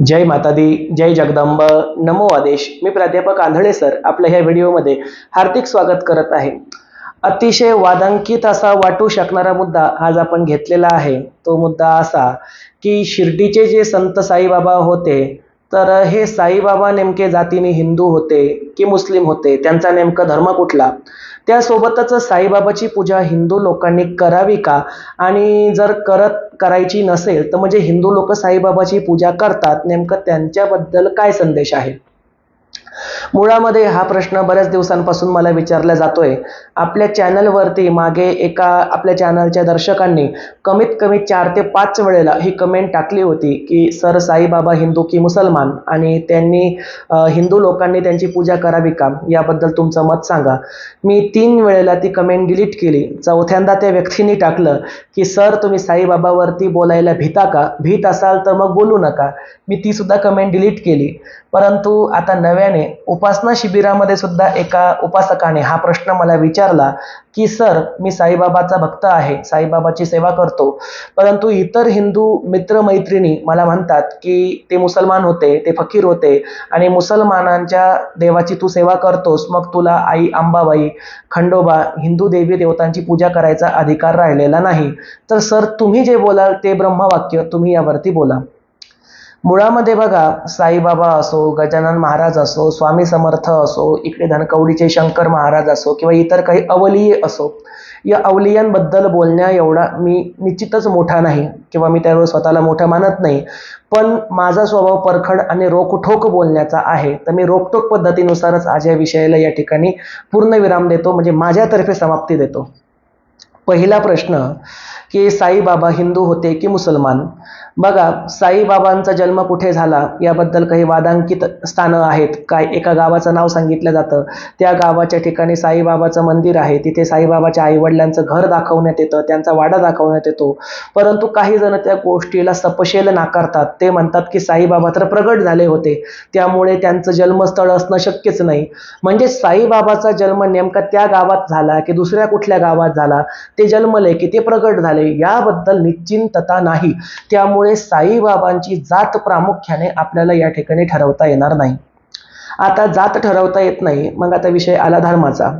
जय माता दी जय जगदंब. नमो आदेश. मी प्राध्यापक आंधळे सर. आपल्या ह्या व्हिडिओमध्ये हार्दिक स्वागत करत आहे. अतिशय वादांकित असा वाटू शकणारा मुद्दा आज आपण घेतलेला आहे. तो मुद्दा असा की शिर्डीचे जे संत साईबाबा होते तर हे साईबाबा नेमके जातीने हिंदू होते की मुस्लिम होते? त्यांचा नेमका धर्म कुठला? त्यासोबतच साईबाबाची पूजा हिंदू लोकांनी करावी का? आणि जर करत करायची नसेल तर म्हणजे हिंदू लोक साईबाबाची पूजा करतात. नेमकं त्यांच्याबद्दल काय संदेश आहे? मुळामध्ये हा प्रश्न बऱ्याच दिवसांपासून मला विचारला जातोय. आपल्या चॅनलवरती मागे एका आपल्या चॅनलच्या दर्शकांनी कमीत कमी चार ते पाच वेळेला ही कमेंट टाकली होती की सर साईबाबा हिंदू की मुसलमान? आणि त्यांनी हिंदू लोकांनी त्यांची पूजा करावी का? याबद्दल तुमचं मत सांगा. मी तीन वेळेला ती कमेंट डिलीट केली. चौथ्यांदा त्या व्यक्तीने टाकलं की सर तुम्ही साईबाबावरती बोलायला भीता का? भीत असाल तर मग बोलू नका. मी ती सुद्धा कमेंट डिलीट केली. परंतु आता नव्याने उपासना शिबिरामध्ये सुद्धा एका उपासकाने हा प्रश्न मला विचारला की सर मी साईबाबाचा भक्त आहे साईबाबाची सेवा करतो. परंतु इतर हिंदू मित्रमैत्रिणी मला म्हणतात की ते मुसलमान होते ते फकीर होते आणि मुसलमानांच्या देवाची तू सेवा करतोस मग तुला आई अंबाबाई खंडोबा हिंदू देवी देवतांची पूजा करायचा अधिकार राहिलेला नाही. तर सर तुम्ही जे बोलाल ते ब्रह्मवाक्य तुम्ही यावरती बोला. मुळामध्ये बघा साईबाबा असो गजानन महाराज असो स्वामी समर्थ असो इकडे धनकवडीचे शंकर महाराज असो किंवा इतर काही अवलिये असो या अवलियांबद्दल बोलण्या एवढा मी निश्चितच मोठा नाही किंवा मी त्यावर स्वतःला मोठं मानत नाही. पण माझा स्वभाव परखड आणि रोखठोक बोलण्याचा आहे तर मी रोखठोक पद्धतीनुसारच आज या विषयाला या ठिकाणी पूर्ण विराम देतो म्हणजे माझ्यातर्फे समाप्ती देतो. पहिला प्रश्न की साईबाबा हिंदू होते की मुसलमान. बघा साईबाबांचा जन्म कुठे झाला याबद्दल काही वादांकित स्थानं आहेत. काय एका गावाचं नाव सांगितलं जातं. त्या गावाच्या ठिकाणी साईबाबाचं मंदिर आहे. तिथे साईबाबाच्या आईवडिलांचं घर दाखवण्यात येतं. त्यांचा वाडा दाखवण्यात येतो. परंतु काही जण त्या गोष्टीला सपशेल नाकारतात. ते म्हणतात की साईबाबा तर प्रगट झाले होते. त्यामुळे त्यांचं जन्मस्थळ असणं शक्यच नाही. म्हणजे साईबाबाचा जन्म नेमका त्या गावात झाला की दुसऱ्या कुठल्या गावात झाला? ते जन्मले की ते प्रगट झाले? याबद्दल निश्चिंतता नाही. त्यामुळे साईबाबांची जात प्रामुख्याने आपल्याला या ठिकाणी ठरवता येणार नाही. आता जात ठरवता येत नाही. मग आता विषय आला धर्माचा.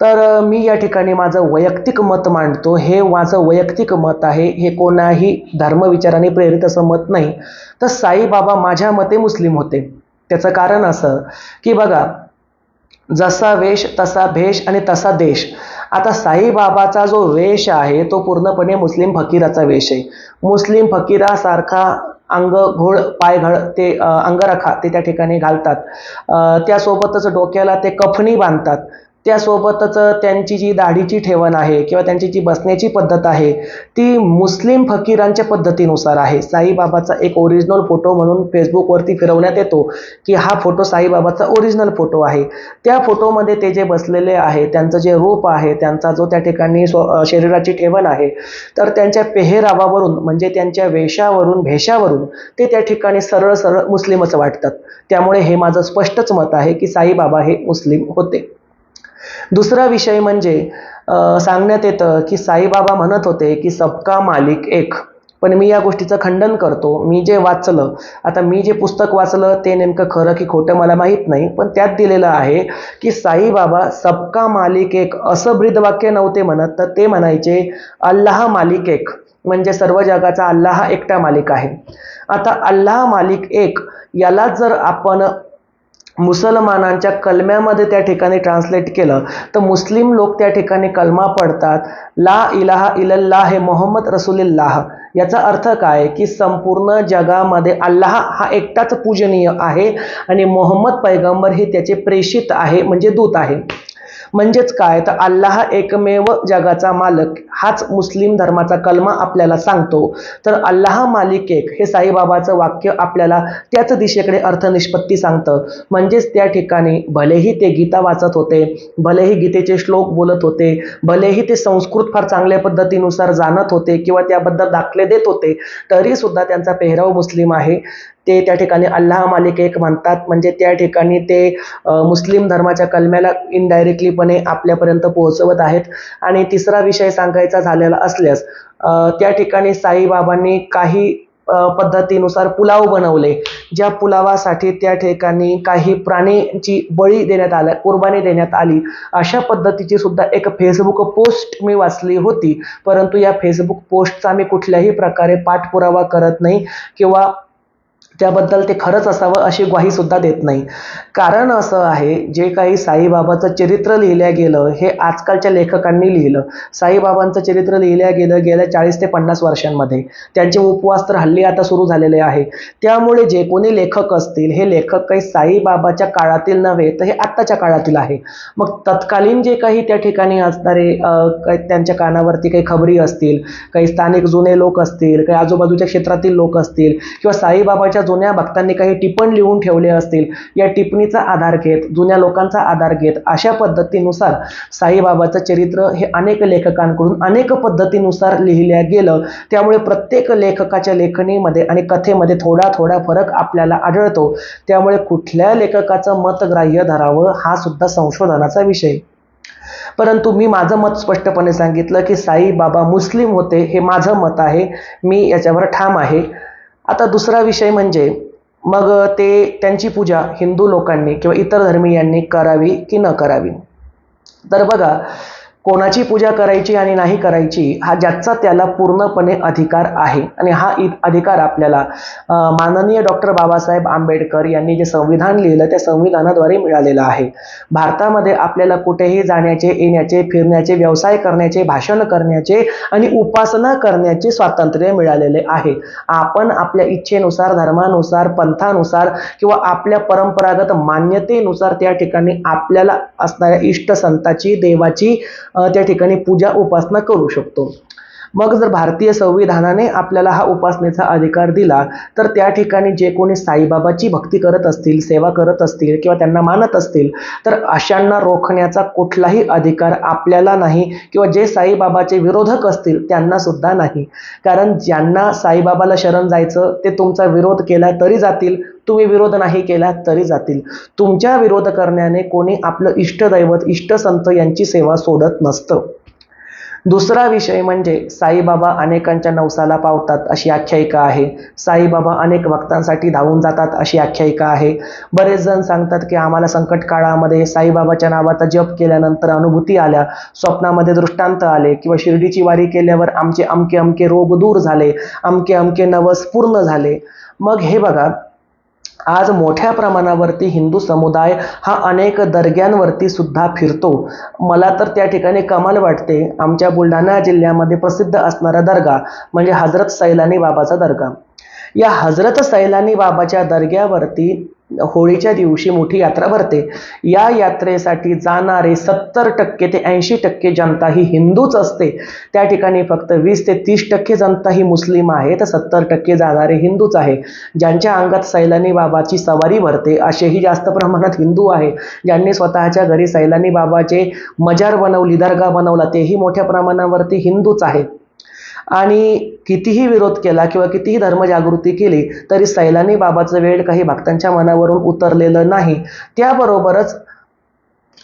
तर मी या ठिकाणी माझं वैयक्तिक मत मांडतो. हे माझं वैयक्तिक मत आहे. हे कोणाही धर्मविचाराने प्रेरित असं मत नाही. तर साईबाबा माझ्या मते मुस्लिम होते. त्याचं कारण असं की बघा जसा वेश तसा भेष आणि तसा देश. आता साईबाबाचा जो वेश आहे तो पूर्णपणे मुस्लिम फकीराचा वेश आहे. मुस्लिम फकीरासारखा अंग घोळ पाय घळ ते अंगरखा ते त्या ठिकाणी घालतात. त्यासोबतच डोक्याला ते कफनी बांधतात. त्यासोबतच त्यांची जी दाढीची ठेवण आहे किंवा त्यांची जी बसण्याची पद्धत आहे ती मुस्लिम फकीरांच्या पद्धतीनुसार आहे. साईबाबाचा एक ओरिजिनल फोटो म्हणून फेसबुकवरती फिरवण्यात येतो की हा फोटो साईबाबाचा ओरिजिनल फोटो आहे. त्या फोटोमध्ये ते जे बसलेले आहे त्यांचं जे रूप आहे त्यांचा जो त्या ठिकाणी स्व शरीराची ठेवण आहे तर त्यांच्या पेहरावावरून म्हणजे त्यांच्या वेशावरून भेशावरून ते त्या ठिकाणी सरळ सरळ मुस्लिमच वाटतात. त्यामुळे हे माझं स्पष्टच मत आहे की साईबाबा हे मुस्लिम होते. दुसरा विषय म्हणजे सांगण्यात येतं की साईबाबा म्हणत होते की सबका मालिक एक. पण मी या गोष्टीचं खंडन करतो. मी जे वाचलं आता मी जे पुस्तक वाचलं ते नेमकं खरं की खोटं मला माहीत नाही. पण त्यात दिलेलं आहे की साईबाबा सबका मालिक एक असं ब्रीदवाक्य नव्हते म्हणत तर ते म्हणायचे अल्लाह मालिक एक. म्हणजे सर्व जगाचा अल्लाह एकटा मालिक आहे. आता अल्लाह मालिक एक याला जर आपण मुसलमानांच्या कलम्यामध्ये त्या ठिकाणी ट्रान्सलेट केलं तर मुस्लिम लोक त्या ठिकाणी कलमा पडतात. ला इलाहा इलल्ला हे मोहम्मद रसुलिल्लाह. याचा अर्थ काय? की संपूर्ण जगामध्ये अल्लाह हा एकटाच पूजनीय आहे आणि मोहम्मद पैगंबर हे त्याचे प्रेषित आहे म्हणजे दूत आहे. म्हणजेच काय? तर अल्लाह एकमेव जगाचा मालक हाच मुस्लिम धर्माचा कलमा आपल्याला सांगतो. तर अल्लाह मालिक एक हे साईबाबाचं वाक्य आपल्याला त्याच दिशेकडे अर्थनिष्पत्ती सांगतं. म्हणजेच त्या ठिकाणी भलेही ते गीता वाचत होते भलेही गीतेचे श्लोक बोलत होते भलेही ते संस्कृत फार चांगल्या पद्धतीनुसार जाणत होते किंवा त्याबद्दल दाखले देत होते तरी सुद्धा त्यांचा पेहराव मुस्लिम आहे. ते त्या ठिकाणी अल्लाह मालिक एक म्हणतात. म्हणजे त्या ठिकाणी ते मुस्लिम धर्माच्या कलम्याला इनडायरेक्टलीपणे आपल्यापर्यंत पोहोचवत आहेत. आणि तिसरा विषय सांगायचा झालेला असल्यास त्या ठिकाणी साईबाबांनी काही पद्धतीनुसार पुलाव बनवले ज्या पुलावासाठी त्या ठिकाणी काही प्राणीची बळी देण्यात आल्या कुर्बानी देण्यात आली. अशा पद्धतीची सुद्धा एक फेसबुक पोस्ट मी वाचली होती. परंतु या फेसबुक पोस्टचा मी कुठल्याही प्रकारे पाठपुरावा करत नाही. किंवा त्याबद्दल ते खरंच असावं अशी ग्वाही सुद्धा देत नाही. कारण असं आहे जे काही साईबाबाचं चरित्र लिहिलं गेलं हे आजकालच्या लेखकांनी लिहिलं. साईबाबांचं चरित्र लिहिलं गेलं गेल्या चाळीस ते पन्नास वर्षांमध्ये. त्यांचे उपवास तर हल्ली आता सुरू झालेले आहे. त्यामुळे जे कोणी लेखक असतील हे लेखक काही साईबाबाच्या काळातील नव्हे तर हे आत्ताच्या काळातील आहे. मग तत्कालीन जे काही त्या ठिकाणी असणारे काही त्यांच्या कानावरती काही खबरी असतील काही स्थानिक जुने लोक असतील काही आजूबाजूच्या क्षेत्रातील लोक असतील किंवा साईबाबाच्या जुन्या भक्तांनी काही टिपण लिहून ठेवले असतील या टिपणीचा आधार घेत जुन्या लोकांचा आधार घेत अशा पद्धतीनुसार साईबाबाचं चरित्र हे अनेक लेखकांकडून अनेक पद्धतीनुसार लिहिल्या गेलं. त्यामुळे प्रत्येक लेखकाच्या लेखणीमध्ये आणि कथेमध्ये थोडा थोडा फरक आपल्याला आढळतो. त्यामुळे कुठल्या लेखकाचं मत ग्राह्य धरावं हा सुद्धा संशोधनाचा विषय. परंतु मी माझं मत स्पष्टपणे सांगितलं की साईबाबा मुस्लिम होते हे माझं मत आहे. मी याच्यावर ठाम आहे. आता दुसरा विषय म्हणजे मग ते त्यांची पूजा हिंदू लोकांनी किंवा इतर धर्मीयांनी करावी की न करावी? तर बघा कोणाची पूजा करायची आणि नाही करायची हा ज्याचा त्याला पूर्णपणे अधिकार आहे. आणि हा इ- अधिकार आपल्याला माननीय डॉक्टर बाबासाहेब आंबेडकर यांनी जे संविधान लिहिलं त्या संविधानाद्वारे मिळालेलं आहे. भारतामध्ये आपल्याला कुठेही जाण्याचे येण्याचे फिरण्याचे व्यवसाय करण्याचे भाषण करण्याचे आणि उपासना करण्याचे स्वातंत्र्य मिळालेले आहे. आपण आपल्या इच्छेनुसार धर्मानुसार पंथानुसार किंवा आपल्या परंपरागत मान्यतेनुसार त्या ठिकाणी आपल्याला असणाऱ्या इष्ट संताची देवाची त्या ठिकाणी पूजा उपासना करू शकतो. मग जर भारतीय संविधानाने आपल्याला हा उपासनेचा अधिकार दिला तर त्या ठिकाणी जे कोणी साईबाबाची भक्ती करत असतील सेवा करत असतील किंवा त्यांना मानत असतील तर अशांना रोखण्याचा कुठलाही अधिकार आपल्याला नाही किंवा जे साईबाबाचे विरोधक असतील त्यांना सुद्धा नाही. कारण ज्यांना साईबाबाला शरण जायचं ते तुमचा विरोध केला तरी जातील तुम्ही विरोध नाही केला तरी जातील. तुमच्या विरोध करण्याने कोणी आपलं इष्टदैवत इष्टसंत यांची सेवा सोडत नसतं. दुसरा विषय म्हणजे साईबाबा अनेकांच्या नवसाला पावतात अशी आख्यायिका आहे. साईबाबा अनेक भक्तांसाठी धावून जातात अशी आख्यायिका आहे. बरेच जण सांगतात की आम्हाला संकट काळामध्ये साईबाबाच्या नावाचा जप केल्यानंतर अनुभूती आल्या स्वप्नामध्ये दृष्टांत आले किंवा शिर्डीची वारी केल्यावर आमचे अमके अमके रोग दूर झाले अमके अमके नवस पूर्ण झाले. मग हे बघा आज मोठ्या प्रमाणावरती हिंदू समुदाय हा अनेक दर्ग्यांवरती सुद्धा फिरतो. मला तर त्या ठिकाणी कमाल वाटते. आमच्या बुलढाणा जिल्ह्यामध्ये प्रसिद्ध असणारा दर्गा म्हणजे हजरत सैलानी बाबाचा दर्गा. या हजरत सैलानी बाबाच्या दर्ग्यावरती होळीच्या दिवशी मोठी यात्रा भरते. या यात्रेसाठी जाणारे सत्तर टक्के ते ऐंशी टक्के जनता ही हिंदूच असते. त्या ठिकाणी फक्त वीस ते तीस टक्के जनता ही मुस्लिम आहे तर सत्तर टक्के जाणारे हिंदूच आहे. ज्यांच्या अंगात सैलानी बाबाची सवारी भरते असेही जास्त प्रमाणात हिंदू आहे. ज्यांनी स्वतःच्या घरी सैलानी बाबाचे मजार बनवली दर्गा बनवला तेही मोठ्या प्रमाणावरती हिंदूच आहे. आणि कितीही विरोध केला किंवा कितीही धर्मजागृती केली तरी सैलानी बाबाचं वेळ काही भक्तांच्या मनावरून उतरलेलं नाही. त्याबरोबरच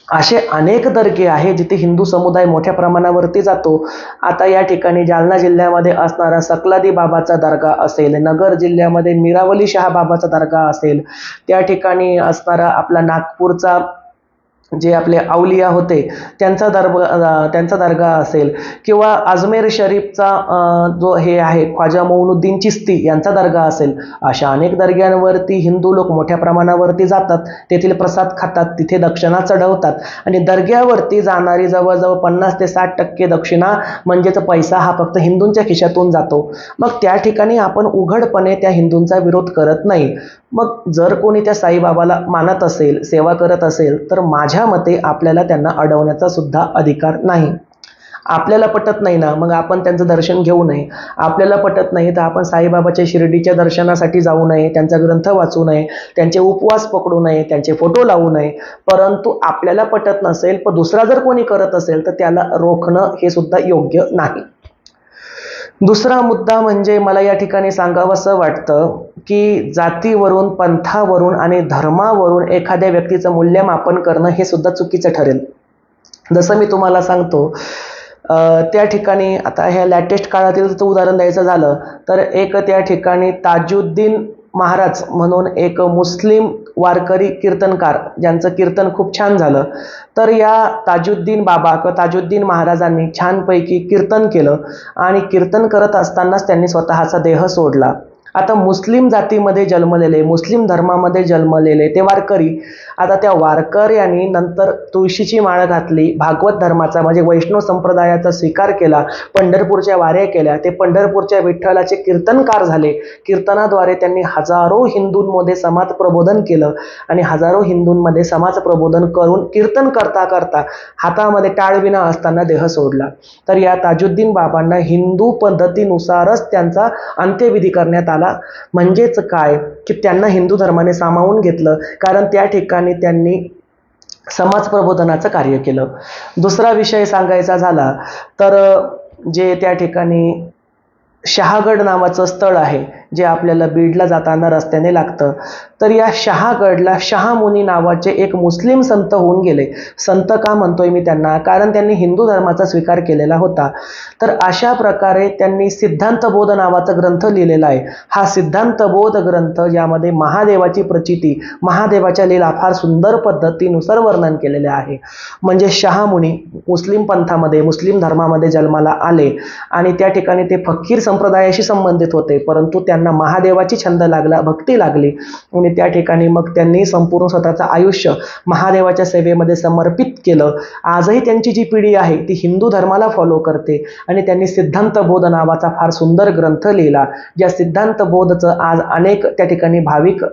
असे अनेक दर्गे आहे जिथे हिंदू समुदाय मोठ्या प्रमाणावरती जातो. आता या ठिकाणी जालना जिल्ह्यामध्ये असणारा सकलादी बाबाचा दर्गा असेल नगर जिल्ह्यामध्ये मिरावली शहा बाबाचा दर्गा असेल त्या ठिकाणी असणारा आपला नागपूरचा जे आपले औलिया होते त्यांचा दर्ग त्यांचा दर्गा असेल किंवा अजमेर शरीफचा जो हे आहे ख्वाजा मौनुद्दीन चिस्ती यांचा दर्गा असेल अशा अनेक दर्ग्यांवरती हिंदू लोक मोठ्या प्रमाणावरती जातात. तेथील प्रसाद खातात तिथे दक्षिणा चढवतात आणि दर्ग्यावरती जाणारी जवळजवळ पन्नास ते साठ टक्के दक्षिणा म्हणजेच पैसा हा फक्त हिंदूंच्या खिशातून जातो. मग त्या ठिकाणी आपण उघडपणे त्या हिंदूंचा विरोध करत नाही. मग जर कोणी त्या साईबाबाला मानत असेल सेवा करत असेल तर माझ्या मते आपल्याला त्यांना अडवण्याचा सुद्धा अधिकार नाही. आपल्याला पटत नाही ना मग आपण त्यांचं दर्शन घेऊ नये. आपल्याला पटत नाही तर आपण साईबाबाच्या शिर्डीच्या दर्शनासाठी जाऊ नये त्यांचा ग्रंथ वाचू नये त्यांचे उपवास पकडू नये त्यांचे फोटो लावू नये. परंतु आपल्याला पटत नसेल पण दुसरा जर कोणी करत असेल तर त्याला रोखणं हे सुद्धा योग्य नाही. दुसरा मुद्दा म्हणजे मला या ठिकाणी सांगावंसं वाटतं की जातीवरून पंथावरून आणि धर्मावरून एखाद्या व्यक्तीचं मूल्यमापन करणं हे सुद्धा चुकीचं ठरेल. जसं मी तुम्हाला सांगतो त्या ठिकाणी आता ह्या लॅटेस्ट काळातील जर उदाहरण द्यायचं झालं तर एक त्या ठिकाणी ताजुद्दीन महाराज म्हणून एक मुस्लिम वारकरी कीर्तनकार ज्यांचं कीर्तन खूप छान झालं. तर या ताजुद्दीन बाबा किंवा ताजुद्दीन महाराजांनी छानपैकी कीर्तन केलं आणि कीर्तन करत असतानाच त्यांनी स्वतःचा देह सोडला. आता मुस्लिम जातीमध्ये जन्मलेले मुस्लिम धर्मामध्ये जन्मलेले ते वारकरी आता त्या वारकऱ्यांनी नंतर तुळशीची माळ घातली भागवत धर्माचा म्हणजे वैष्णव संप्रदायाचा स्वीकार केला पंढरपूरच्या वाऱ्या केल्या ते पंढरपूरच्या विठ्ठलाचे कीर्तनकार झाले. कीर्तनाद्वारे त्यांनी हजारो हिंदूंमध्ये समाज प्रबोधन केलं आणि हजारो हिंदूंमध्ये समाज प्रबोधन करून कीर्तन करता करता हातामध्ये टाळविना असताना देह सोडला. तर या ताजुद्दीन बाबांना हिंदू पद्धतीनुसारच त्यांचा अंत्यविधी करण्यात आला. म्हणजेच काय? की त्यांना हिंदू धर्माने सामावून घेतलं. कारण त्या ठिकाणी त्यांनी समाज प्रबोधनाचं कार्य केलं. दुसरा विषय सांगायचा झाला तर जे त्या ठिकाणी शहागड नावाचं स्थळ आहे जे आपल्याला बीडला जाताना रस्त्याने लागतं तर या शहागडला शहामुनी नावाचे एक मुस्लिम संत होऊन गेले. संत का म्हणतोय मी त्यांना? कारण त्यांनी हिंदू धर्माचा स्वीकार केलेला होता. तर अशा प्रकारे त्यांनी सिद्धांतबोध नावाचा ग्रंथ लिहिलेला आहे. हा सिद्धांतबोध ग्रंथ यामध्ये महादेवाची प्रचिती महादेवाच्या लीला फार सुंदर पद्धतीनुसार वर्णन केलेले आहे. म्हणजे शहामुनी मुस्लिम पंथामध्ये मुस्लिम धर्मामध्ये जन्माला आले आणि त्या ठिकाणी ते फकीर संप्रदायाशी संबंधित होते. परंतु त्यांना महादेवाची छंद लागला भक्ती लागली. आणि त्या ठिकाणी मग त्यांनी संपूर्ण स्वतःचं आयुष्य महादेवाच्या सेवेमध्ये समर्पित केलं. आजही त्यांची जी पिढी आहे ती हिंदू धर्माला फॉलो करते आणि त्यांनी सिद्धांत बोध नावाचा फार सुंदर ग्रंथ लिहिला. ज्या सिद्धांत बोधचं आज अनेक त्या ठिकाणी भाविक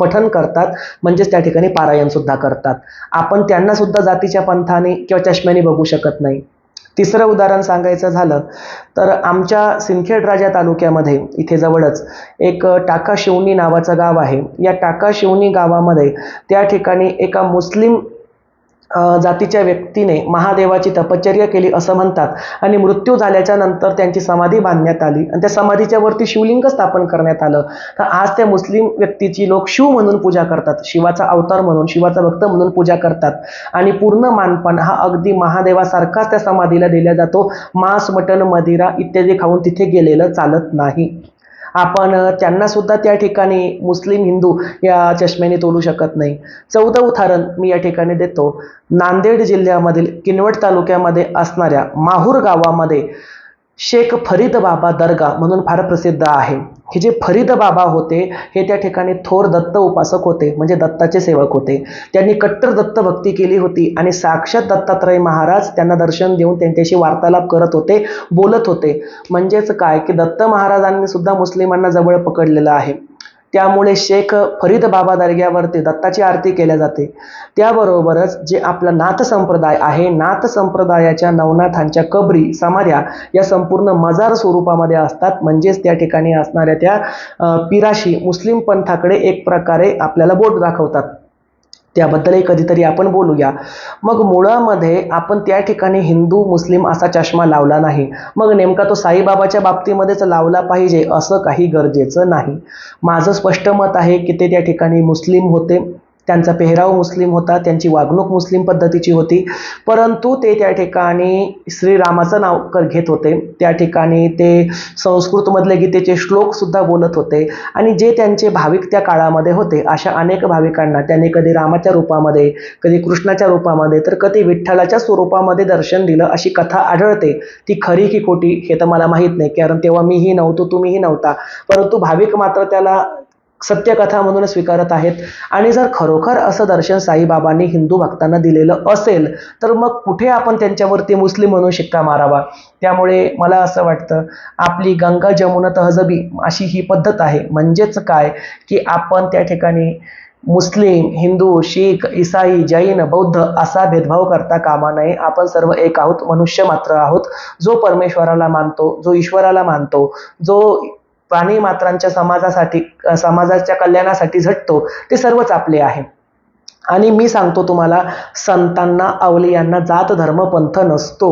पठन करतात म्हणजेच त्या ठिकाणी पारायण सुद्धा करतात. आपण त्यांना सुद्धा जातीच्या पंथाने किंवा चष्म्याने बघू शकत नाही. तिसरं उदाहरण सांगायचं झालं तर आमच्या सिंदखेड राजा तालुक्यामध्ये इथे जवळच एक टाका शिवणी नावाचं गाव आहे. या टाका शिवणी गावामध्ये त्या ठिकाणी एका मुस्लिम जातीच्या व्यक्तीने महादेवाची तपश्चर्या केली असं म्हणतात. आणि मृत्यू झाल्याच्यानंतर त्यांची समाधी बांधण्यात आली. आणि त्या समाधीच्या वरती शिवलिंग स्थापन करण्यात आलं. तर आज त्या मुस्लिम व्यक्तीची लोक शिव म्हणून पूजा करतात. शिवाचा अवतार म्हणून शिवाचा भक्त म्हणून पूजा करतात. आणि पूर्ण मानपान हा अगदी महादेवासारखाच त्या समाधीला दिला जातो. मांस मटण मदिरा इत्यादी खाऊन तिथे गेलेलं चालत नाही. आपण त्यांनासुद्धा त्यांना सुद्धा त्या ठिकाणी मुस्लिम हिंदू या चष्म्याने तोलू शकत नाही. चौथं उदाहरण मी या ठिकाणी देतो. नांदेड जिल्ह्यामधील किनवट तालुक्यामध्ये असणाऱ्या माहूर गावामध्ये शेख फरीद बाबा दर्गा म्हणून फार प्रसिद्ध आहे. हे जे फरीद बाबा होते हे त्या ठिकाणी थोर दत्त उपासक होते म्हणजे दत्ताचे सेवक होते. त्यांनी कट्टर दत्त भक्ती केली होती आणि साक्षात दत्तात्रय महाराज त्यांना दर्शन देऊन त्यांच्याशी वार्तालाप करत होते बोलत होते. म्हणजेच काय? की दत्त महाराजांनी सुद्धा मुस्लिमांना जवळ पकडलेलं आहे. त्यामुळे शेख फरीद बाबा दर्ग्यावरती दत्ताची आरती केल्या जाते. त्याबरोबरच जे आपला नाथ संप्रदाय आहे नाथ संप्रदायाच्या नवनाथांच्या कबरी समाध्या या संपूर्ण मजार स्वरूपामध्ये असतात. म्हणजेच त्या ठिकाणी असणाऱ्या त्या पिराशी मुस्लिम पंथाकडे एक प्रकारे आपल्याला बोट दाखवतात. त्याबद्दलही कधीतरी आपण बोलूया. मग मुळामध्ये आपण त्या ठिकाणी हिंदू मुस्लिम असा चष्मा लावला नाही. मग नेमका तो साईबाबाच्या बाबतीमध्येच लावला पाहिजे असं काही गरजेचं नाही. माझं स्पष्ट मत आहे की ते त्या ठिकाणी मुस्लिम होते. त्यांचा पेहराव मुस्लिम होता त्यांची वागणूक मुस्लिम पद्धतीची होती. परंतु ते त्या ठिकाणी श्रीरामाचं नाव कर घेत होते. त्या ठिकाणी ते संस्कृतमधले गीतेचे श्लोकसुद्धा बोलत होते. आणि जे त्यांचे भाविक त्या काळामध्ये होते अशा अनेक भाविकांना त्यांनी कधी रामाच्या रूपामध्ये कधी कृष्णाच्या रूपामध्ये तर कधी विठ्ठलाच्या स्वरूपामध्ये दर्शन दिलं अशी कथा आढळते. ती खरी की खोटी हे तर मला माहीत नाही कारण तेव्हा मीही नव्हतो तुम्हीही नव्हता. परंतु भाविक मात्र त्याला सत्यकथा म्हणून स्वीकारत आहेत. आणि जर खरोखर असं दर्शन साईबाबांनी हिंदू भक्तांना दिलेलं असेल तर मग कुठे आपण त्यांच्यावरती मुस्लिम म्हणून शिक्का मारावा? त्यामुळे मला असं वाटतं आपली गंगा जमुना तहजबी अशी ही पद्धत आहे. म्हणजेच काय? की आपण त्या ठिकाणी मुस्लिम हिंदू शीख इसाई जैन बौद्ध असा भेदभाव करता कामा नये. आपण सर्व एक आहोत मनुष्य मात्र आहोत. जो परमेश्वराला मानतो जो ईश्वराला मानतो जो प्राणी मात्रांच्या समाजासाठी समाजाच्या कल्याणासाठी झटतो ते सर्वच आपले आहे. आणि मी सांगतो तुम्हाला संतांना अवलियांना जात धर्म पंथ नसतो.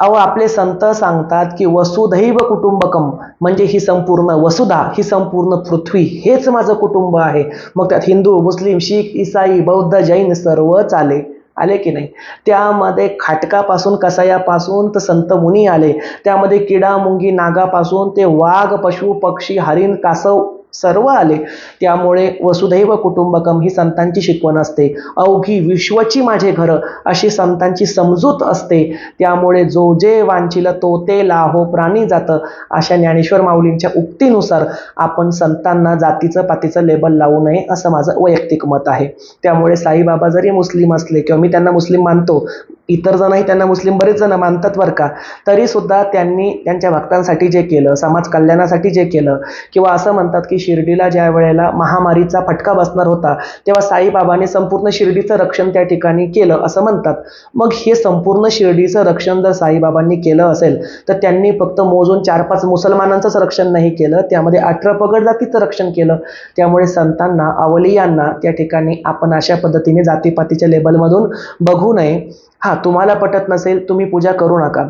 अहो आपले संत सांगतात की वसुधैव कुटुंबकम म्हणजे ही संपूर्ण वसुधा ही संपूर्ण पृथ्वी हेच माझं कुटुंब आहे. मग त्यात हिंदू मुस्लिम शीख इसाई बौद्ध जैन सर्व चाले आले की नाही? त्यामध्ये खाटकापासून कसायापासून तर संत मुनी आले. त्यामध्ये किडा मुंगी नागापासून ते वाघ पशु पक्षी हरिण कासव सर्व आले. त्यामुळे वसुधैव कुटुंबकम ही संतांची शिकवण असते. अवघी विश्वची माझे घर अशी संतांची समजूत असते. त्यामुळे जो जे वांचिल तो ते लाहो प्राणी जात. अशा ज्ञानेश्वर माऊलींच्या उक्तीनुसार आपण संतांना जातीचं पातीचं लेबल लावू नये असं माझं वैयक्तिक मत आहे. त्यामुळे साईबाबा जरी मुस्लिम असले किंवा मी त्यांना मुस्लिम मानतो इतर जणही त्यांना मुस्लिम बरेच जण मानतात बरं का. तरी सुद्धा त्यांनी त्यांच्या भक्तांसाठी जे केलं समाज कल्याणासाठी जे केलं किंवा असं म्हणतात की शिर्डीला ज्या वेळेला महामारीचा फटका बसणार होता तेव्हा साईबाबांनी संपूर्ण शिर्डीचं रक्षण त्या ठिकाणी केलं असं म्हणतात. मग हे संपूर्ण शिर्डीचं रक्षण जर साईबाबांनी केलं असेल तर त्यांनी फक्त मोजून चार पाच मुसलमानांचंच रक्षण नाही केलं त्यामध्ये अठरा पगड जातीचं रक्षण केलं. त्यामुळे संतांना अवलियांना त्या ठिकाणी आपण अशा पद्धतीने जातीपातीच्या लेबलमधून बघू नये. हां तुम्हाला पटत नसेल तुम्ही पूजा करू नका.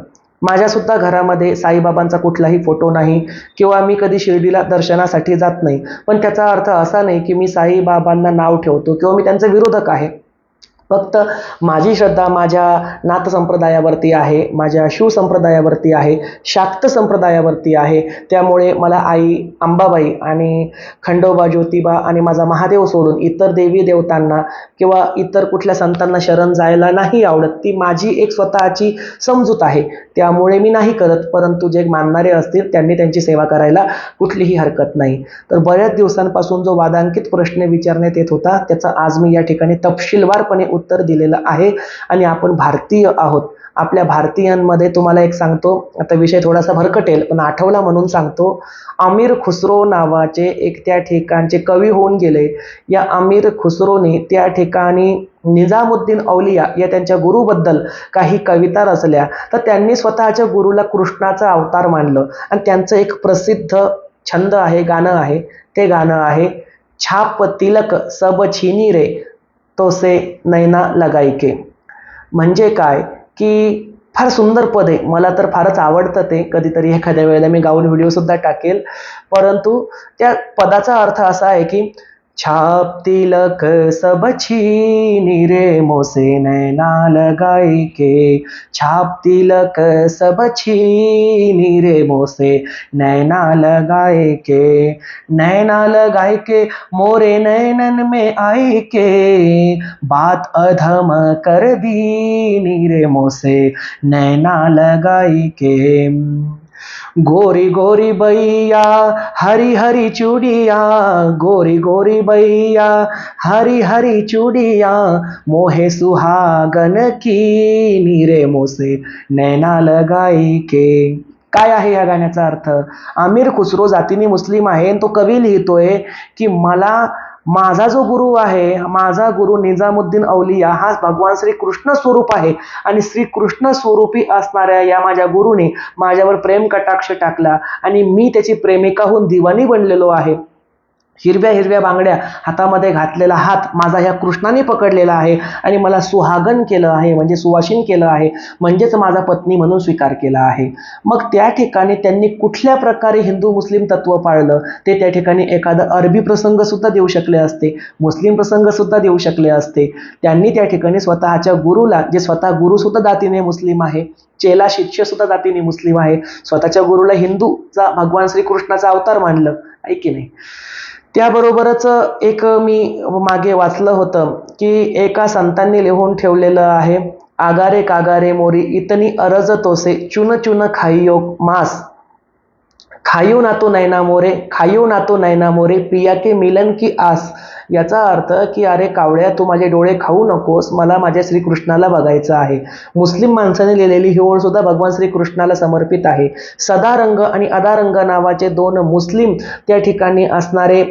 माझ्यासुद्धा घरामध्ये साईबाबांचा कुठलाही फोटो नाही किंवा मी कधी शिर्डीला दर्शनासाठी जात नाही. पण त्याचा अर्थ असा नाही की मी साईबाबांना नाव ठेवतो किंवा मी त्यांचा विरोधक आहे. फक्त माझी श्रद्धा माझ्या नाथ संप्रदायावरती आहे माझ्या शिवसंप्रदायावरती आहे शाक्त संप्रदायावरती आहे. त्यामुळे मला आई अंबाबाई आणि खंडोबा ज्योतिबा आणि माझा महादेव सोडून इतर देवी देवतांना किंवा इतर कुठल्या संतांना शरण जायला नाही आवडत. ती माझी एक स्वतःची समजूत आहे. त्यामुळे मी नाही करत परंतु जे मानणारे असतील त्यांनी त्यांची सेवा करायला कुठलीही हरकत नाही. तर बऱ्याच दिवसांपासून जो वादांकित प्रश्न विचारण्यात येत होता त्याचा आज मी या ठिकाणी तपशीलवारपणे उत्तर दिलेलं आहे आणि आपण भारतीय आहोत. आपल्या भारतीयांमध्ये तुम्हाला एक सांगतो आता विषय थोडासा भरकटेल पण आठवला म्हणून सांगतो अमीर खुसरो नावाचे एक त्या ठिकाणचे कवी होऊन गेले. या अमीर खुसरोने त्या ठिकाणी निजामुद्दीन औलिया या त्यांच्या गुरुबद्दल काही कविता रचल्या. तर त्यांनी स्वतःच्या गुरुला कृष्णाचा अवतार मानलं. आणि त्यांचं एक प्रसिद्ध छंद आहे गाणं आहे. ते गाणं आहे छाप तिलक सब छिनी रे. तो से नैना लगाई के म्हणजे काय? की फार सुंदर पद. आहे मला तर फारच आवडतं ते. कधीतरी एखाद्या वेळेला मी गाऊन व्हिडिओसुद्धा टाकेल. परंतु त्या पदाचा अर्थ असा आहे की छाप तिलक सब छीनी रे मोसे नैना लगाई के। छाप तिलक सब छीनी रे मोसे नैना लगाए के। नैना लगाए के, मोरे नैनन में आई के। बात अधम कर दी रे मोसे नैना लगाई के। गोरी गोरी बैया हरी हरी चूड़िया गोरी गोरी बैया हरी हरी चूड़िया मोहे सुहागन की नीरे मोसे नैना लगाई के। काय आहे या गाण्याचा अर्थ? आमिर खुसरो जातीने मुस्लिम आहे आणि तो कवी लिहितोय की मला माझा जो गुरु आहे माझा गुरु निजामुद्दीन औलिया हा भगवान श्रीकृष्ण स्वरूप आहे. आणि श्रीकृष्ण स्वरूपी असणाऱ्या या माझ्या गुरुने माझ्यावर प्रेम कटाक्ष टाकला. आणि मी त्याची प्रेमिकाहून दिवाणी बनलेलो आहे. हिरव्या हिरव्या बांगड्या हातामध्ये घातलेला हात माझा ह्या कृष्णाने पकडलेला आहे आणि मला सुहागन केलं आहे म्हणजे सुवासिन केलं आहे म्हणजेच माझा पत्नी म्हणून स्वीकार केला आहे. मग त्या ठिकाणी त्यांनी कुठल्या प्रकारे हिंदू मुस्लिम तत्व पाळलं? ते त्या ठिकाणी एखादा अरबी प्रसंग सुद्धा देऊ शकले असते मुस्लिम प्रसंग सुद्धा देऊ शकले असते. त्यांनी त्या ठिकाणी स्वतःच्या गुरुला जे स्वतः गुरु सुद्धा मुस्लिम आहे चेला शिष्य सुद्धा जातीने मुस्लिम आहे स्वतःच्या गुरुला हिंदूचा भगवान श्रीकृष्णाचा अवतार मानलं आहे की नाही? त्याबरोबरच एक मी मागे वाचलं होतं की एका संतांनी लिहून ठेवलेलं आहे आगारे कागारे मोरी इतनी अरज तोसे चुन चुन खाइयो मास. खायू नातो नैना मोरे खायू नातो नैना मोरे प्रिया के मिलन की आस. याचा अर्थ की अरे कावळ्या तू माझे डोळे खाऊ नकोस मला माझ्या श्रीकृष्णाला बघायचं आहे. मुस्लिम माणसाने लिहिलेली ही ओळ सुद्धा भगवान श्रीकृष्णाला समर्पित आहे. सदारंग आणि अदारंग नावाचे दोन मुस्लिम त्या ठिकाणी असणारे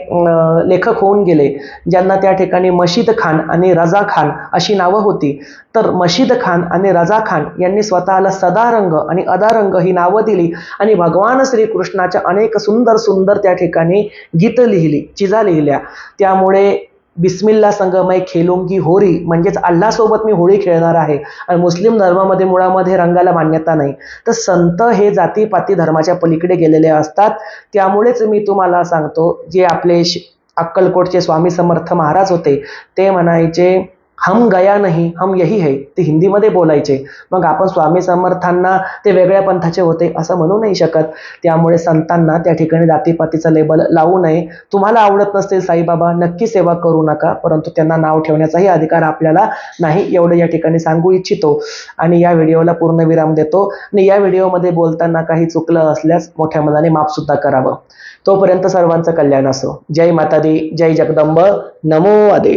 लेखक होऊन गेले ज्यांना त्या ठिकाणी मशीद खान आणि रजा खान अशी नावं होती. तर मशीद खान आणि रजा खान यांनी स्वतःला सदारंग आणि अदारंग ही नावं दिली आणि भगवान श्रीकृष्णाच्या अनेक सुंदर सुंदर त्या ठिकाणी गीतं लिहिली चिजा लिहिल्या. त्यामुळे बिस्मिल्ला संगमय खेलोंगी होरी म्हणजेच अल्लासोबत मी होळी खेळणार आहे आणि मुस्लिम धर्मामध्ये मुळामध्ये रंगाला मान्यता नाही. तर संत हे जातीपाती धर्माच्या पलीकडे गेलेले असतात. त्यामुळेच मी तुम्हाला सांगतो जे आपले श- अक्कलकोटचे स्वामी समर्थ महाराज होते ते म्हणायचे हम गया नहीं हम यही है. ते हिंदीमध्ये बोलायचे. मग आपण स्वामी समर्थांना ते वेगळ्या पंथाचे होते असं म्हणू नाही शकत. त्यामुळे संतांना त्या ठिकाणी जातीपातीचं लेबल लावू नये. तुम्हाला आवडत नसतील साईबाबा नक्की सेवा करू नका. परंतु त्यांना नाव ठेवण्याचाही अधिकार आपल्याला नाही. एवढं या ठिकाणी सांगू इच्छितो. आणि या व्हिडिओला पूर्ण विराम देतो. आणि या व्हिडिओमध्ये बोलताना काही चुकलं असल्यास मोठ्या मनाने माफसुद्धा करावं. तोपर्यंत सर्वांचं कल्याण असो. जय माता दी जय जगदंब. नमो आदे.